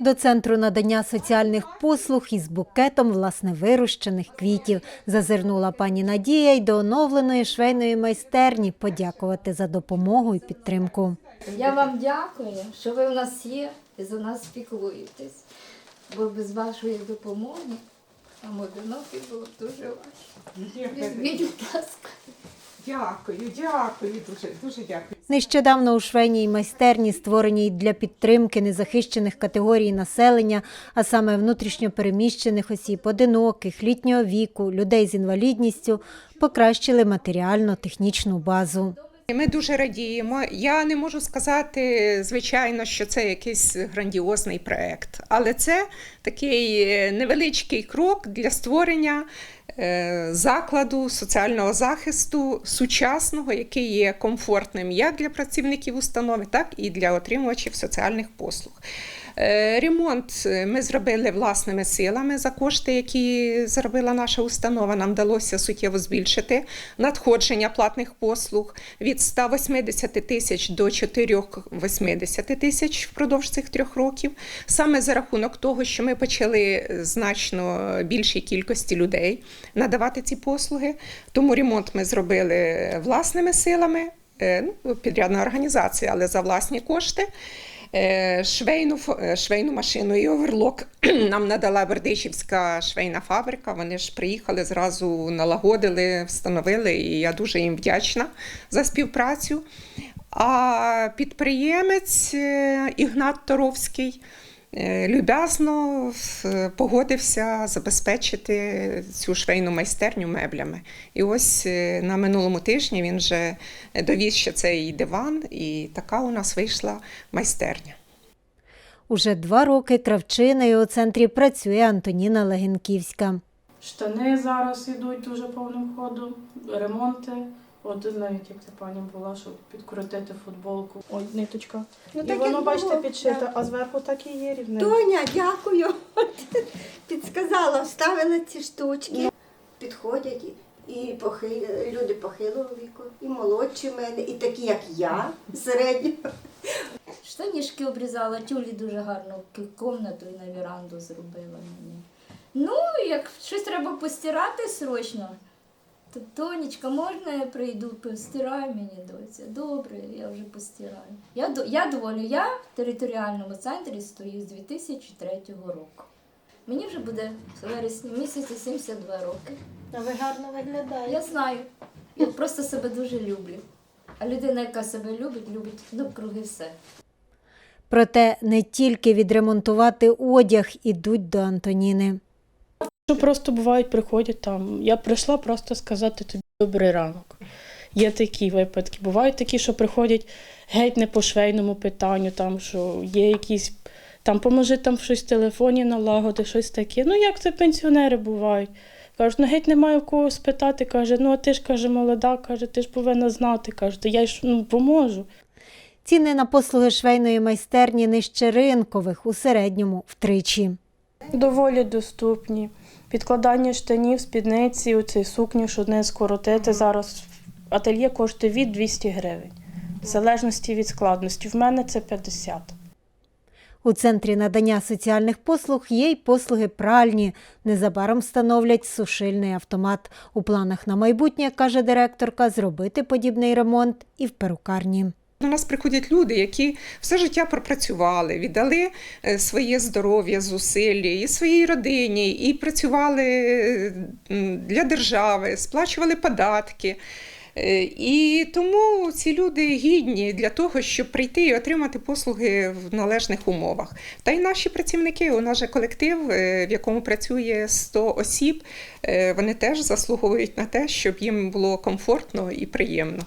До центру надання соціальних послуг із букетом власне вирощених квітів зазирнула пані Надія й до оновленої швейної майстерні подякувати за допомогу і підтримку. Я вам дякую, що ви у нас є і за нас піклуєтесь. Бо без вашої допомоги нам одинокі було дуже важко. Візьміть, будь ласка. Дякую, дякую, дуже, дуже дякую. Нещодавно у швейній майстерні, створеній для підтримки незахищених категорій населення, а саме внутрішньопереміщених осіб, одиноких, літнього віку, людей з інвалідністю, покращили матеріально-технічну базу. Ми дуже радіємо. Я не можу сказати, звичайно, що це якийсь грандіозний проект, але це такий е, невеличкий крок для створення е, закладу соціального захисту сучасного, який є комфортним як для працівників установи, так і для отримувачів соціальних послуг. Е, Ремонт ми зробили власними силами за кошти, які зробила наша установа. Нам вдалося суттєво збільшити надходження платних послуг від 180 тисяч до 480 тисяч впродовж цих трьох років. Саме за рахунок того, що ми почали значно більшій кількості людей надавати ці послуги. Тому ремонт ми зробили власними силами. е, Ну, підрядна організація, але за власні кошти. Е, Швейну, е, швейну машину і оверлок нам надала Бердичівська швейна фабрика. Вони ж приїхали зразу налагодили, встановили, і я дуже їм вдячна за співпрацю. А підприємець е, Ігнат Торовський люб'язно е, погодився забезпечити цю швейну майстерню меблями. І ось е, на минулому тижні він вже довіз ще цей диван, і така у нас вийшла майстерня. Уже два роки кравчиною у центрі працює Антоніна Легенківська. Штани зараз йдуть дуже повним ходом, ремонти. От навіть як ця пані була, щоб підкрутити футболку. Ой, ниточка. Ну, і воно, бачите, підшите, да. а зверху так і є рівне. Тоня, дякую. Підсказала, вставила ці штучки. Підходять і, і похи, люди похилого віку, і молодші мене, і такі, як я, середнього. Штанішки обрізала, тюлі дуже гарно в кімнату і на віранду зробила мені. Ну, як щось треба постирати срочно, Тонечка, можна я прийду, постирай мені доця. Добре, я вже постираю. Я, я доволі, я в територіальному центрі стою з 2003 року. Мені вже буде в вересні місяці 72 роки. А ви гарно виглядаєте. Я знаю. Я просто себе дуже люблю. А людина, яка себе любить, любить навкруги все. Проте не тільки відремонтувати одяг ідуть до Антоніни. Що просто бувають, приходять там. Я прийшла просто сказати тобі добрий ранок. Є такі випадки. Бувають такі, що приходять геть не по швейному питанню, там що є якісь там поможи там щось в телефоні налагоди, щось таке. Ну як це пенсіонери бувають? Кажуть, ну геть немає у кого спитати. Каже, ну а ти ж каже, молода, каже, ти ж повинна знати. Каже, «Та я ж ну, поможу. Ціни на послуги швейної майстерні нижче ринкових у середньому втричі. Доволі доступні. Підкладання штанів, спідниці, оцей сукню, що не скоротити. Зараз ательє коштує від 200 гривень. В залежності від складності. В мене це 50. У центрі надання соціальних послуг є й послуги пральні. Незабаром встановлять сушильний автомат. У планах на майбутнє, каже директорка, зробити подібний ремонт і в перукарні. До нас приходять люди, які все життя пропрацювали, віддали е, своє здоров'я, зусилля і своїй родині, і працювали для держави, сплачували податки. Е, І тому ці люди гідні для того, щоб прийти і отримати послуги в належних умовах. Та й наші працівники, у нас же колектив, е, в якому працює 100 осіб, е, вони теж заслуговують на те, щоб їм було комфортно і приємно.